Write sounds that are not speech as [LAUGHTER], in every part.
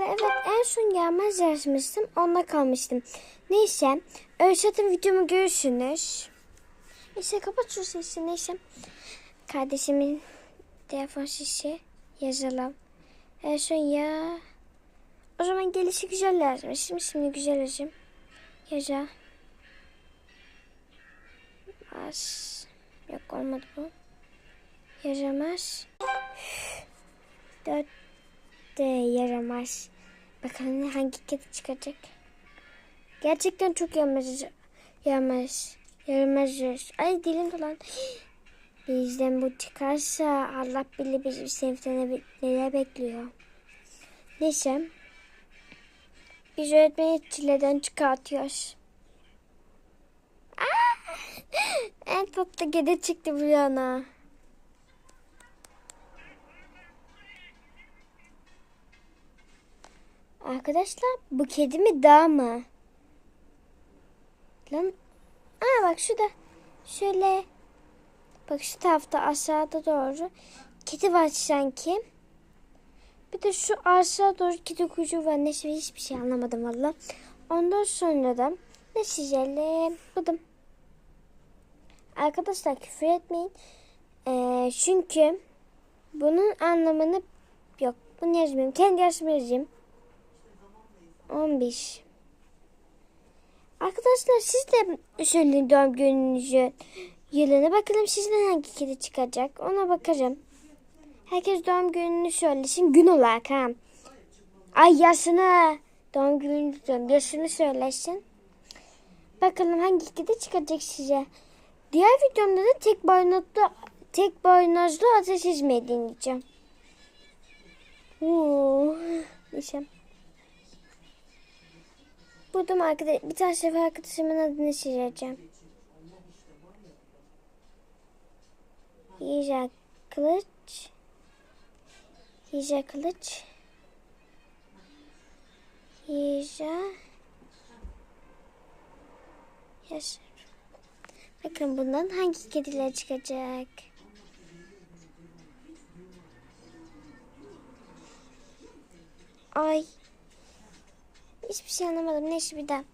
Arkadaşlar evet en son gelmez yazmıştım. Onda kalmıştım. Neyse. Ölçat'ın videomu görürsünüz. Neyse kapat şu sesi neyse. Kardeşimin telefon sesi yazalım. En son ya. O zaman gelişi güzel yazmışım. Şimdi güzel yazayım. Yaza. Bas. Yok olmadı bu. Yaramaz. Dört de yaramaz. Bakalım hangi kedi çıkacak. Gerçekten çok yaramaz. Yaramaz. Yaramaz. Ay dilim dolan. [GASPS] Bizden bu çıkarsa Allah bilir bizim sınıfta ne, neler bekliyor. Neyse. Biz öğretmeni çileden çıkartıyoruz. Aa! [GASPS] En tatlı kedi çıktı bu yana. Arkadaşlar bu kedi mi dağ mı? Lan. Aa bak şurada. Şöyle. Bak şu tarafta aşağıda doğru. Kedi var sanki. Bir de şu aşağı doğru kedi kuyruğu var. Neyse hiçbir şey anlamadım valla. Ondan sonra da ne şişeli buldum. Arkadaşlar küfür etmeyin. Ee, çünkü bunun anlamını yok. Bunu yazmayayım. Kendi yaşımı yazayım. 15. Arkadaşlar siz de söyleyin doğum gününüzü yılını. Bakalım sizden hangi kedi çıkacak. Ona bakarım. Herkes doğum gününü söylesin. Gün olarak ha. Ay yaşını. Doğum gününü diyorum. Yaşını söylesin. Bakalım hangi kedi çıkacak size. Diğer videomda da tek boynuzlu tek boynuzlu ateş izmeyi deneyeceğim. Oo, neyse. Buldum arkadaş, bir tane sefer arkadaşımın adını çizeceğim. Yiyecek kılıç. Yiyecek kılıç. Yiyecek. Yaşar. Bakın bundan hangi kediler çıkacak? Ay. Hiçbir şey anlamadım. Neyse bir daha.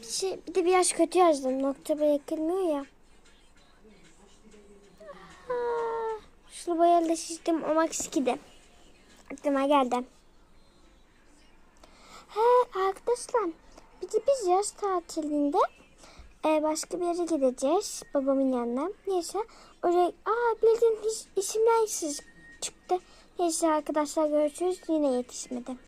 Bir, şey, bir de biraz kötü yazdım. Nokta bırakılmıyor ya. Aa, şu boyalı sistem o max 2'de. Aklıma geldi. He arkadaşlar. Bir de biz yaz tatilinde e, başka bir yere gideceğiz. Babamın yanına. Neyse. Oraya aa bildiğin isimler çıktı. Neyse arkadaşlar görüşürüz. Yine yetişmedi.